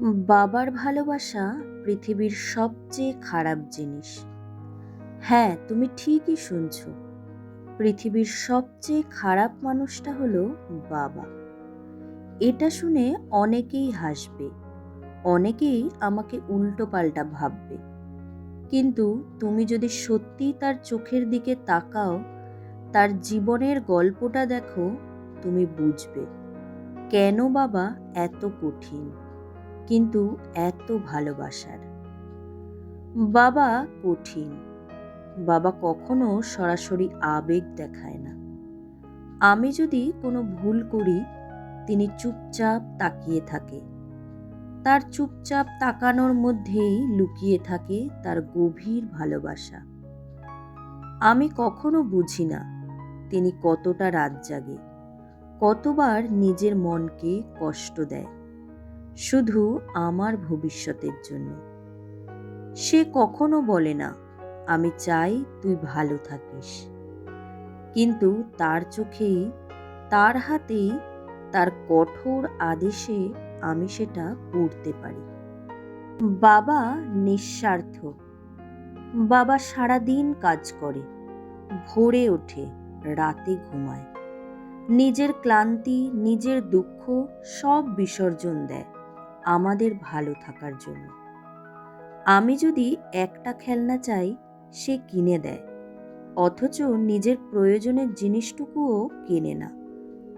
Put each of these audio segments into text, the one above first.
বাবার ভালোবাসা পৃথিবীর সবচেয়ে খারাপ জিনিস। হ্যাঁ তুমি ঠিকই শুনছ। পৃথিবীর সবচেয়ে খারাপ মানুষটা হলো বাবা। এটা শুনে অনেকেই হাসবে, অনেকেই আমাকে উল্টো পাল্টা ভাববে। কিন্তু তুমি যদি সত্যি তার চোখের দিকে তাকাও, তার জীবনের গল্পটা দেখো, তুমি বুঝবে, কেন বাবা এত কঠিন? কিন্তু এত ভালোবাসার। বাবা কঠিন। বাবা কখনো সরাসরি আবেগ দেখায় না। আমি যদি কোনো ভুল করি, তিনি চুপচাপ তাকিয়ে থাকে। তার চুপচাপ তাকানোর মধ্যেই লুকিয়ে থাকে তার গভীর ভালোবাসা। আমি কখনো বুঝি না, তিনি কতটা রাত জাগে, কতবার নিজের মনকে কষ্ট দেয়। শুধু আমার ভবিষ্যতের জন্য। সে কখনো বলে না, আমি চাই তুই ভালো থাকিস। কিন্তু তার চোখেই, তার হাতেই, তার কঠোর আদেশে আমি সেটা পড়তে পারি। বাবা নিঃস্বার্থ। বাবা সারাদিন কাজ করে, ভোরে ওঠে, রাতে ঘুমায়। নিজের ক্লান্তি, নিজের দুঃখ সব বিসর্জন দেয়। আমাদের ভালো থাকার জন্য। আমি যদি একটা খেলনা চাই, সে কিনে দেয়। অথচ নিজের প্রয়োজনের জিনিসটুকুও কেনে না।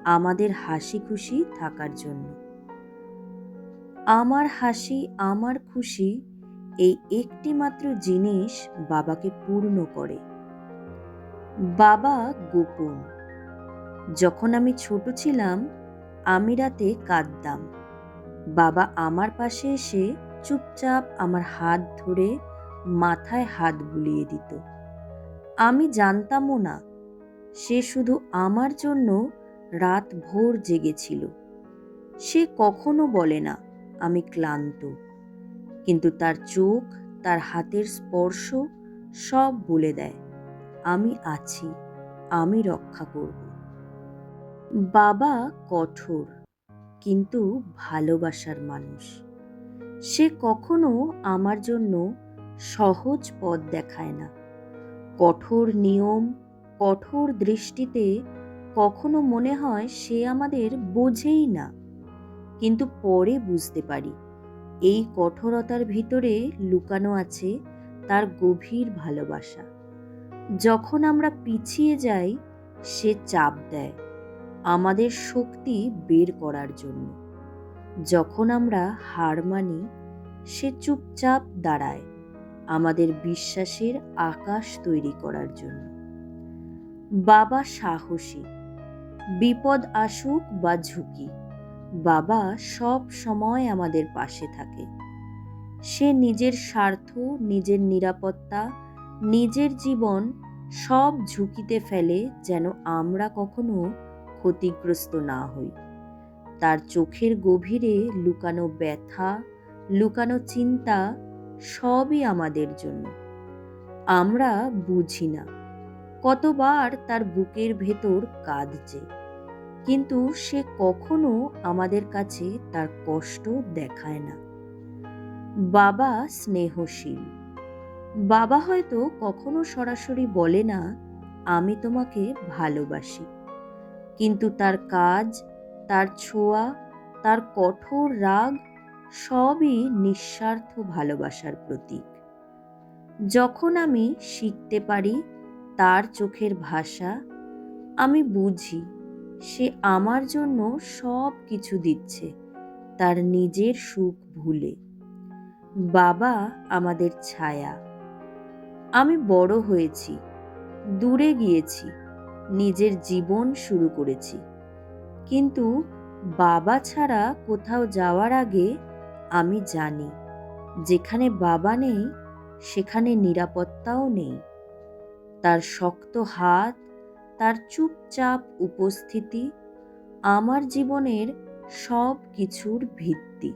আমাদের হাসি খুশি থাকার জন্য। আমার হাসি, আমার খুশি এই একটি মাত্র জিনিস বাবাকে পূর্ণ করে। বাবা গোপন। যখন আমি ছোট ছিলাম, আমি রাতে কাঁদতাম। বাবা আমার পাশে এসে চুপচাপ আমার হাত ধরে মাথায় হাত বুলিয়ে দিত। আমি জানতামও না, সে শুধু আমার জন্য রাত ভোর জেগেছিল। সে কখনো বলে না, আমি ক্লান্ত। কিন্তু তার চোখ, তার হাতের স্পর্শ সব বলে দেয়, আমি আছি, আমি রক্ষা করব। বাবা কঠোর কিন্তু ভালোবাসার মানুষ। সে কখনো আমার জন্য সহজ পথ দেখায় না। কঠোর নিয়ম, কঠোর দৃষ্টিতে কখনো মনে হয় সে আমাদের বোঝেই না। কিন্তু পরে বুঝতে পারি, এই কঠোরতার ভিতরে লুকানো আছে তার গভীর ভালোবাসা। যখন আমরা পিছিয়ে যাই, সে চাপ দেয়। আমাদের শক্তি বের করার জন্য। যখন আমরা হার মানি, সে চুপচাপ দাঁড়ায় আমাদের বিশ্বাসের আকাশ তৈরি করার জন্য। বাবা সাহসী, বিপদ আসুক বা ঝুঁকি, বাবা সব সময় আমাদের পাশে থাকে। সে নিজের স্বার্থ, নিজের নিরাপত্তা, নিজের জীবন সব ঝুঁকিতে ফেলে যেন আমরা কখনো ক্ষতিগ্রস্ত না হই। তার চোখের গভীরে লুকানো ব্যথা, লুকানো চিন্তা সবই আমাদের জন্য। আমরা বুঝি না কতবার তার বুকের ভেতর কাঁদছে, কিন্তু সে কখনো আমাদের কাছে তার কষ্ট দেখায় না। বাবা স্নেহশীল। বাবা হয়তো কখনো সরাসরি বলে না, আমি তোমাকে ভালোবাসি। কিন্তু তার কাজ, তার ছোঁয়া, তার কঠোর রাগ সবই নিঃস্বার্থ ভালোবাসার প্রতীক। যখন আমি শিখতে পারি তার চোখের ভাষা, আমি বুঝি সে আমার জন্য সব কিছু দিচ্ছে, তার নিজের সুখ ভুলে। বাবা আমাদের ছায়া। আমি বড় হয়েছি, দূরে গিয়েছি নিজের জীবন শুরু করেছি। কিন্তু বাবা ছাড়া কোথাও যাওয়ার আগে আমি জানি, যেখানে বাবা নেই, সেখানে নিরাপত্তাও নেই। তার শক্ত হাত, তার চুপচাপ উপস্থিতি আমার জীবনের সব কিছুর ভিত্তি।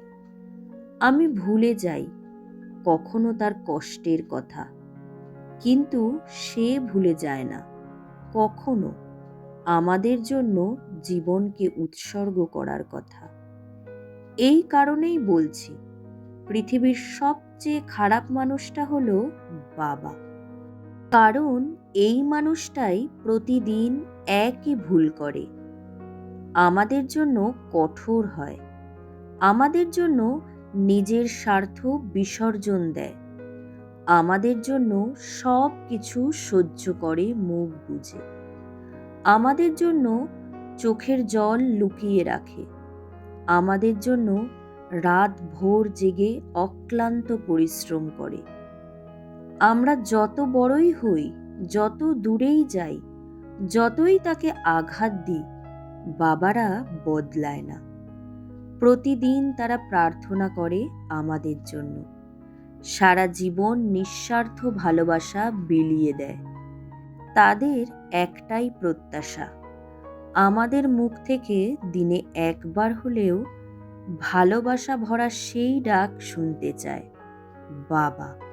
আমি ভুলে যাই কখনো তার কষ্টের কথা, কিন্তু সে ভুলে যায় না। কখনো আমাদের জন্য জীবনকে উৎসর্গ করার কথা। এই কারণেই বলছি, পৃথিবীর সবচেয়ে খারাপ মানুষটা হলো বাবা। কারণ এই মানুষটাই প্রতিদিন একই ভুল করে। আমাদের জন্য কঠোর হয়। আমাদের জন্য নিজের স্বার্থ বিসর্জন দেয়। আমাদের জন্য সব কিছু সহ্য করে, মুখ বুঝে আমাদের জন্য চোখের জল লুকিয়ে রাখে। আমাদের জন্য রাত ভোর জেগে অক্লান্ত পরিশ্রম করে। আমরা যত বড়ই হই, যত দূরেই যাই, যতই তাকে আঘাত দিই, বাবারা বদলায় না। প্রতিদিন তারা প্রার্থনা করে আমাদের জন্য। সারা জীবন নিঃস্বার্থ ভালোবাসা বিলিয়ে দেয়। তাদের একটাই প্রত্যাশা, আমাদের মুখ থেকে দিনে একবার হলেও ভালোবাসা ভরা সেই ডাক শুনতে চায়, বাবা।